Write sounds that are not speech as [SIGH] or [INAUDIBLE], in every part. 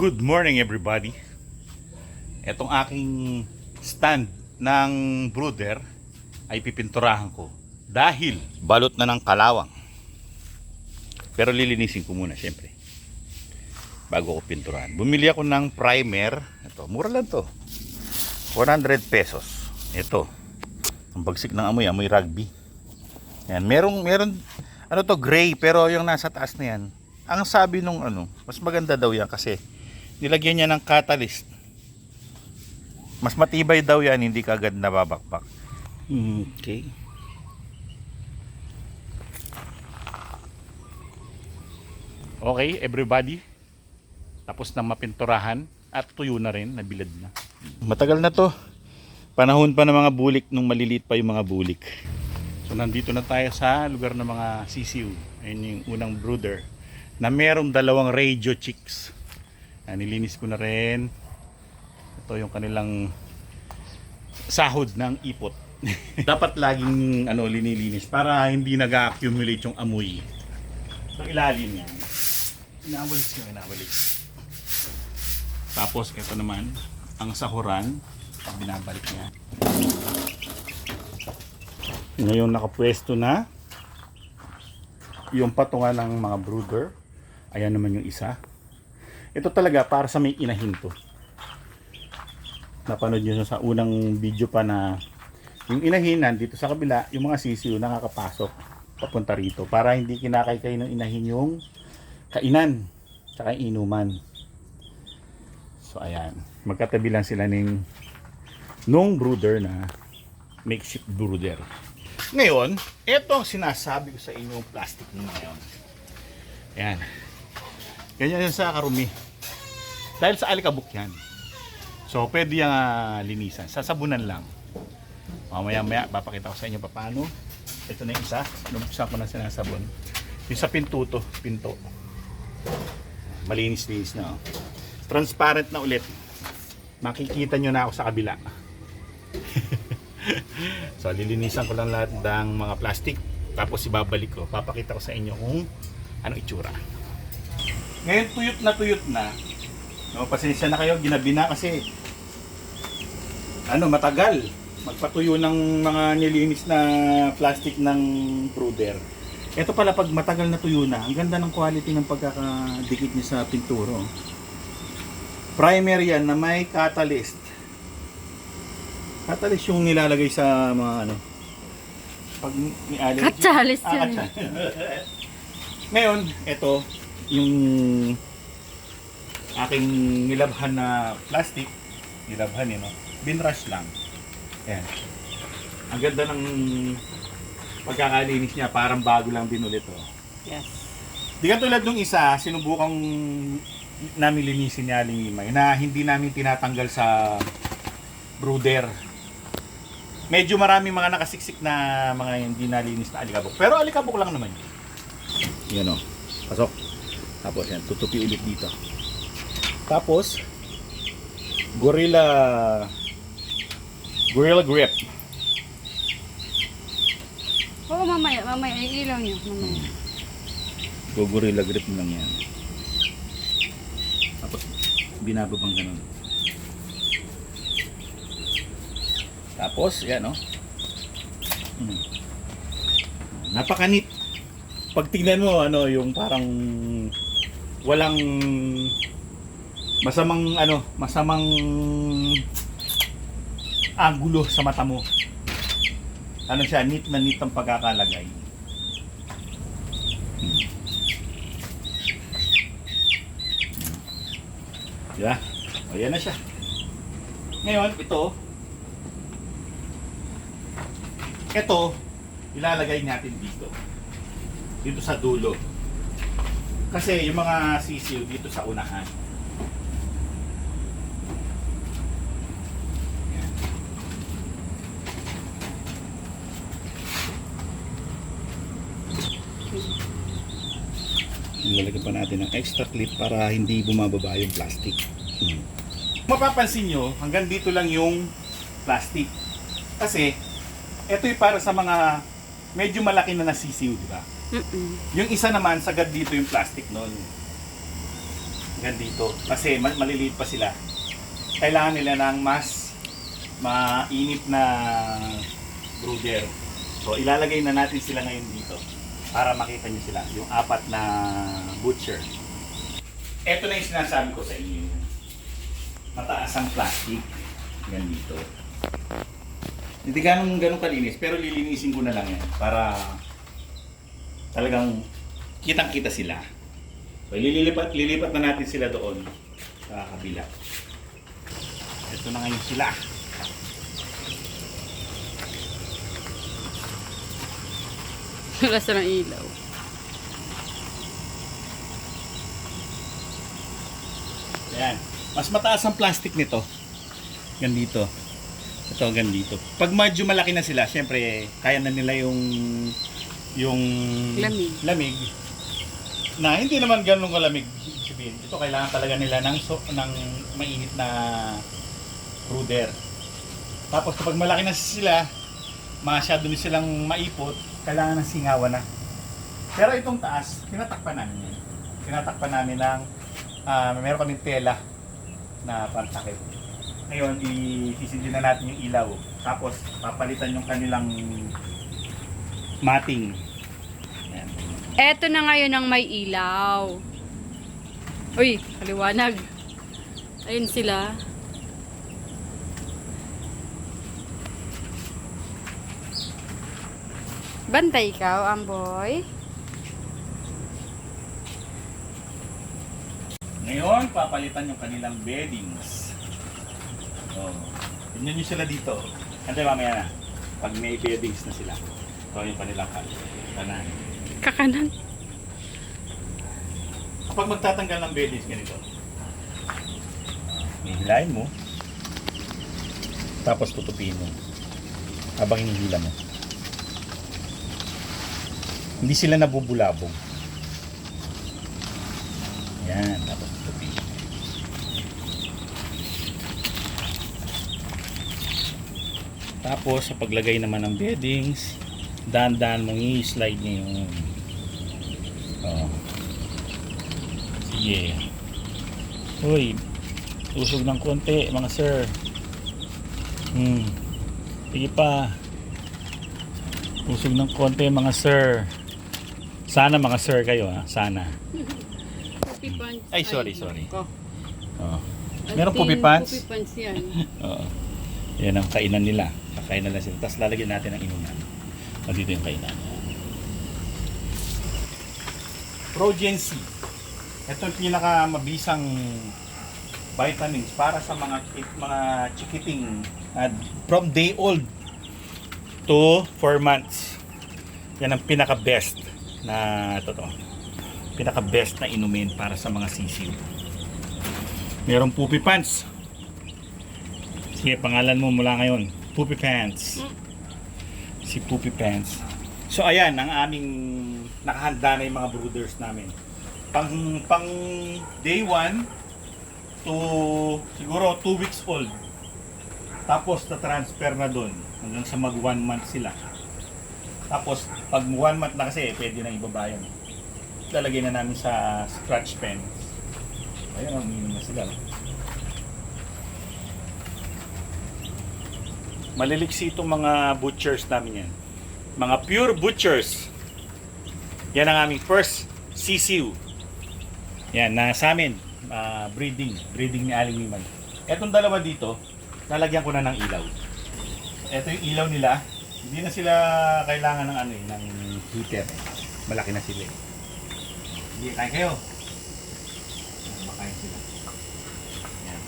Good morning everybody. Etong aking stand ng brooder ay pipinturahan ko dahil balot na ng kalawang. Pero lilinisin ko muna syempre. Bago ko pinturahan. Bumili ako ng primer. Ito, mura lang to. 100 pesos. Ito. Ang bagsik ng amoy, amoy rugby. Yan, merong meron ano to gray pero yung nasa taas na yan. Ang sabi nung ano, mas maganda daw yan kasi nilagyan niya ng catalyst. Mas matibay daw yan, hindi kagad nababakbak. Okay. Okay, everybody. Tapos na mapinturahan at tuyo na rin, nabilad na. Matagal na to. Panahon pa ng mga bulik nung maliliit pa yung mga bulik. So nandito na tayo sa lugar ng mga sisiw. Ayun yung unang brooder na merong dalawang radio chicks. Ah, nilinis ko na rin. Ito yung kanilang sahod ng ipot. [LAUGHS] Dapat laging ano linilinis para hindi nag-accumulate yung amoy. Sa ilalim yan. Inawalis ko, inawalis. Tapos ito naman, ang sahuran, binabalik niya. Ngayon nakapwesto na yung patungan ng mga brooder. Ayan naman yung isa. Ito talaga para sa may inahin to. Napanood nyo sa unang video pa na yung inahinan dito sa kabila, yung mga sisiyo nakakapasok papunta rito para hindi kinakaykay ng inahin yung kainan tsaka inuman. So ayan, magkatabi lang sila ng nung brooder na makeshift brooder. Ngayon, ito ang sinasabi ko sa inyo yung plastic nyo ngayon. Ayan. Ganyan yan sa karumi. Dahil sa alikabok yan. So, pwede yung ah, linisan. Sasabunan lang. Mamaya maya, papakita ko sa inyo paano. Ito na yung isa. Numpisa ko na sinasabon. Yung sa pinto to. Pinto. Malinis-linis na. Oh. Transparent na ulit. Makikita nyo na ako sa kabila. [LAUGHS] so, lilinisan ko lang lahat ng mga plastic. Tapos ibabalik ko. Papakita ko sa inyo kung ano itsura. Ngayon tuyot na tuyot na. No, pasensya na kayo, ginabi na kasi ano, matagal magpatuyo ng mga nilinis na plastic ng brooder. Ito pala pag matagal na tuyo na, ang ganda ng quality ng pagkakadikit niya sa pinturo. Primer yan na may catalyst. Catalyst yung nilalagay sa mga ano, pag may allergy. Katsalis Ah, katsa- [LAUGHS] Ngayon, ito, yung aking nilabhan na plastic, nilabhan yun, no? binrush lang. Ayan. Ang ganda ng pagkakalinis niya, parang bago lang din ulit. Oh. Yes. Di katulad nung isa, sinubukang namin linisin ni Aling Imay na hindi namin tinatanggal sa brooder. Medyo maraming mga nakasiksik na mga hindi nalinis na alikabok. Pero alikabok lang naman yun. Yan o. Pasok. Tapos yan, tutupi ulit dito. Tapos, Gorilla Gorilla Grip. Oo, mamaya, mamaya. Ilaw niyo, mamaya. Go Gorilla Grip mo lang yan. Tapos, binababang ganun. Tapos, yan o. Hmm. Napakanit. Pag tignan mo, ano, yung parang walang masamang, ano, masamang angulo sa mata mo. Ano siya, neat na neat ang pagkakalagay. Diba? O, yan na siya. Ngayon, ito, ito, ilalagay natin dito. Dito sa dulo. Kasi yung mga sisiw dito sa unahan. Yan. Pa natin ng extra clip para hindi bumababa yung plastic. Hmm. Mapapansin nyo, hanggang dito lang yung plastic. Kasi, ito yung para sa mga medyo malaki na nasisiw, di ba? Mm-mm. Yung isa naman, sagad dito yung plastic nun. hanggang dito. Kasi ma- maliliit pa sila. Kailangan nila ng mas mainit na brooder. So ilalagay na natin sila ngayon dito para makita niyo sila, yung apat na butcher. Ito na yung sinasabi ko sa inyo. Mataas ang plastic. Yan dito. Hindi ganun, ganun kalinis, pero lilinisin ko na lang yan para talagang kitang-kita sila. So, lilipat, lilipat na natin sila doon sa kabila. Ito na ngayon sila. [LAUGHS] Wala silang ilaw. Ayan. Mas mataas ang plastic nito. Yan dito. Ito hanggang dito. Pag medyo malaki na sila, syempre, kaya na nila yung yung Lamig. lamig na hindi naman ganun kalamig sabihin. Ito kailangan talaga nila ng so, ng mainit na brooder. Tapos kapag malaki na sila, masyado na silang maipot, kailangan ng singawan na. Pero itong taas, tinatakpan namin yan. Tinatakpan namin ng, ah meron kaming tela na pantakip. Ngayon, isisindi na natin yung ilaw. Tapos, papalitan yung kanilang mating. Ayan. Eto na ngayon ang may ilaw. Uy, kaliwanag. Ayun sila. Bantay ikaw, Amboy. Ngayon, papalitan yung kanilang beddings. Oh. Tingnan nyo sila dito. Antay mamaya na. Pag may beddings na sila. Ito yung kanilang kanan. Kakanan. Kapag magtatanggal ng beddings ganito. Hihilahin mo. Tapos tutupin mo. Habang hinihila mo. Hindi sila nabubulabog. Yan, tapos tutupin. Tapos sa paglagay naman ng beddings, dahan-dahan mong i-slide niyo yung oh. Sige. Uy, usog ng konti mga sir. Hmm. Sige pa. Usog ng konti mga sir. Sana mga sir kayo ha, sana. Pants. Ay, sorry, sorry. nako. Oh. Meron puppy pants? Puppy pants yan. [LAUGHS] Oo. Yan ang kainan nila. Kakain na sila. Tapos lalagyan natin ng inuman. O, dito yung kainan. Progency. Ito yung pinakamabisang vitamins para sa mga mga chikiting at from day old to 4 months. Yan ang pinaka best na ito to. Pinaka best na inumin para sa mga sisiw. Merong poopy pants. Sige, pangalan mo mula ngayon. Poopy Pants. Si Poopy Pants. So ayan, ang aming nakahanda na yung mga brooders namin. Pang, pang day 1 to siguro 2 weeks old. Tapos na-transfer na doon hanggang sa mag 1 month sila. Tapos pag 1 month na kasi, pwede na ibaba yun. Lalagay na namin sa scratch pen. Ayun, umiinom na sila. no? Maliliksi itong mga butchers namin yan. Mga pure butchers. Yan ang aming first sisiu. Yan, na sa amin, ah, breeding. Breeding ni Aling Liman. Etong dalawa dito, lalagyan ko na ng ilaw. Ito yung ilaw nila. Hindi na sila kailangan ng ano eh, ng heater. Malaki na sila eh. Hindi, kayo. Makain sila. Yan.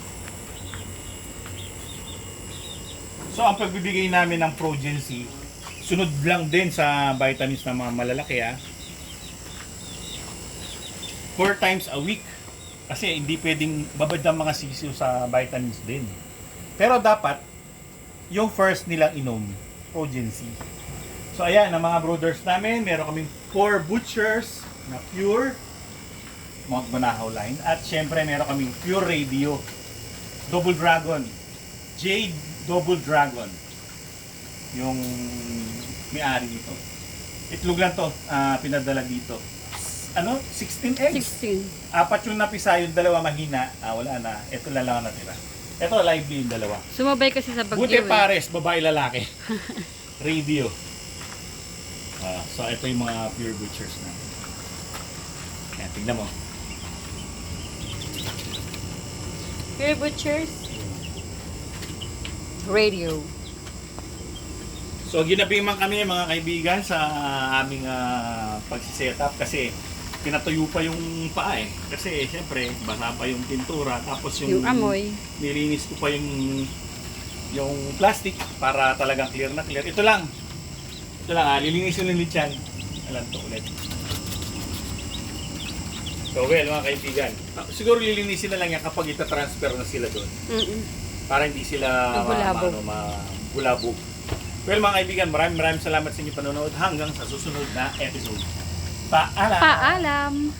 So, ang pagbibigay namin ng Progency, sunod lang din sa vitamins ng mga malalaki ah. Four times a week. Kasi hindi pwedeng babad ang mga sisiyo sa vitamins din. Pero dapat, yung first nilang inom, Progency. So ayan, ang mga brothers namin, meron kaming four butchers na pure Mount Banahaw line. At syempre meron kaming pure radio. Double Dragon. Jade Double Dragon. Yung may-ari nito. Itlog lang to, ah, pinadala dito. ano, 16 eggs. 16. Apat yung napisa, yung dalawa mahina. Ah, wala na. Ito lang lang ang natira. Ito, lively yung dalawa. Sumabay kasi sa bagyo Buti eh. pares, babae lalaki. [LAUGHS] Radio. Ah, so ito yung mga pure butchers na. Ayan, tingnan mo. Here, butchers. Radio. So ginabi man kami mga kaibigan sa aming uh, pagsiset up kasi pinatuyo pa yung paa eh. Kasi siyempre basa pa yung pintura tapos yung, Yung amoy. nilinis ko pa yung yung plastic para talagang clear na clear. Ito lang. Ito lang ah, lilinisin ulit yan. Alam to ulit. So well mga kaibigan, ah, siguro lilinisin na lang yan kapag ita-transfer na sila doon Mm-mm. Para hindi sila Magulabog. ma, ano, magulabog. Well mga kaibigan, maraming maraming salamat sa inyong panonood hanggang sa susunod na episode. Paalam! Paalam.